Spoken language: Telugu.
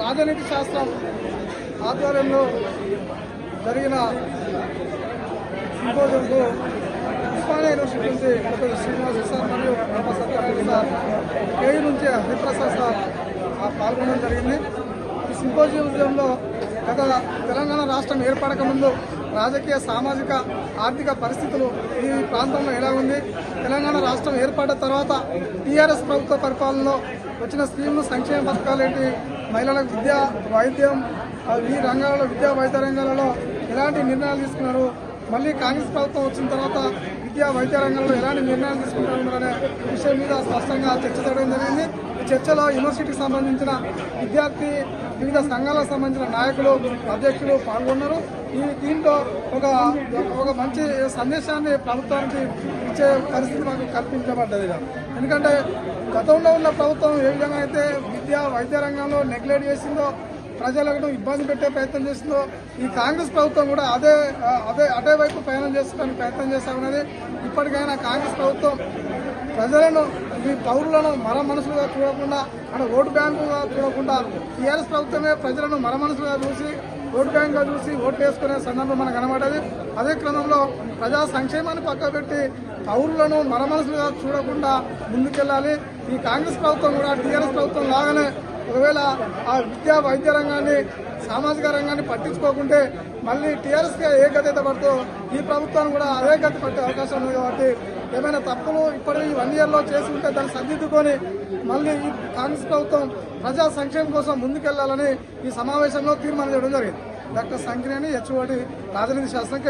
రాజనీతి శాస్త్రం ఆధ్వర్యంలో జరిగిన సింపోజియంకు ఉస్మానియా యూనివర్సిటీ నుంచి ప్రొఫెసర్ శ్రీనివాస్ సార్ మరియు ప్రొఫెసర్ సత్యనారాయణ సార్ కేయూ నుంచి హరిప్రసాద్ సార్ పాల్గొనడం జరిగింది. ఈ సింపోజియంలో గత తెలంగాణ రాష్ట్రం ఏర్పడక ముందు రాజకీయ సామాజిక ఆర్థిక పరిస్థితులు ఈ ప్రాంతంలో ఎలా ఉంది? తెలంగాణ రాష్ట్రం ఏర్పడ్డ తర్వాత టీఆర్ఎస్ ప్రభుత్వ పరిపాలనలో వచ్చిన స్కీములు సంక్షేమ పథకాలు ఏంటి? మహిళలకు విద్య వైద్యం ఈ రంగాలలో విద్యా వైద్య రంగాలలో ఎలాంటి నిర్ణయాలు తీసుకున్నారు? మళ్ళీ కాంగ్రెస్ ప్రభుత్వం వచ్చిన తర్వాత విద్యా వైద్య రంగంలో ఎలాంటి నిర్ణయాలు తీసుకుంటారనే విషయం మీద స్పష్టంగా చర్చ జరగడం జరిగింది. ఈ చర్చలో యూనివర్సిటీకి సంబంధించిన విద్యార్థి వివిధ సంఘాలకు సంబంధించిన నాయకులు అధ్యక్షులు పాల్గొన్నారు. ఈ దీంట్లో ఒక ఒక మంచి సందేశాన్ని ప్రభుత్వానికి ఇచ్చే పరిస్థితి మాకు కల్పించబడ్డది ఎందుకంటే గతంలో ఉన్న ప్రభుత్వం ఏ విధంగా అయితే విద్య వైద్య రంగంలో నెగ్లెక్ట్ చేసిందో ప్రజలకు ఇబ్బంది పెట్టే ప్రయత్నం చేస్తుందో ఈ కాంగ్రెస్ ప్రభుత్వం కూడా అదే అదే అదే వైపు ప్రయాణం చేసుకోవడానికి ప్రయత్నం చేస్తా ఉన్నది. ఇప్పటికైనా కాంగ్రెస్ ప్రభుత్వం ప్రజలను ఈ పౌరులను మర మనసులుగా చూడకుండా అంటే ఓటు బ్యాంకుగా చూడకుండా టీఆర్ఎస్ ప్రభుత్వమే ప్రజలను మర మనసులుగా చూసి ఓటు బ్యాంక్గా చూసి ఓటు వేసుకునే సందర్భం మనకు కనబడేది. అదే క్రమంలో ప్రజా సంక్షేమాన్ని పక్కబెట్టి పౌరులను మరమనసులుగా చూడకుండా ముందుకెళ్ళాలి. ఈ కాంగ్రెస్ ప్రభుత్వం కూడా టీఆర్ఎస్ ప్రభుత్వం లాగానే ఒకవేళ ఆ విద్యా వైద్య రంగాన్ని సామాజిక రంగాన్ని పట్టించుకోకుంటే మళ్ళీ టీఆర్ఎస్ ఏ గతి అయితే ఈ ప్రభుత్వాన్ని కూడా అదే గతి పట్టే అవకాశం ఉంది కాబట్టి ఏమైనా తప్పులు ఇప్పటికీ వన్ ఇయర్లో చేసి ఉంటే దాన్ని సరిదిద్దుకొని మళ్ళీ ఈ కాంగ్రెస్ ప్రభుత్వం ప్రజా సంక్షేమం కోసం ముందుకెళ్ళాలని ఈ సమావేశంలో తీర్మానం చేయడం జరిగింది. డాక్టర్ సంక్రేణి హెచ్ఓడి రాజనీతి శాస్త్రం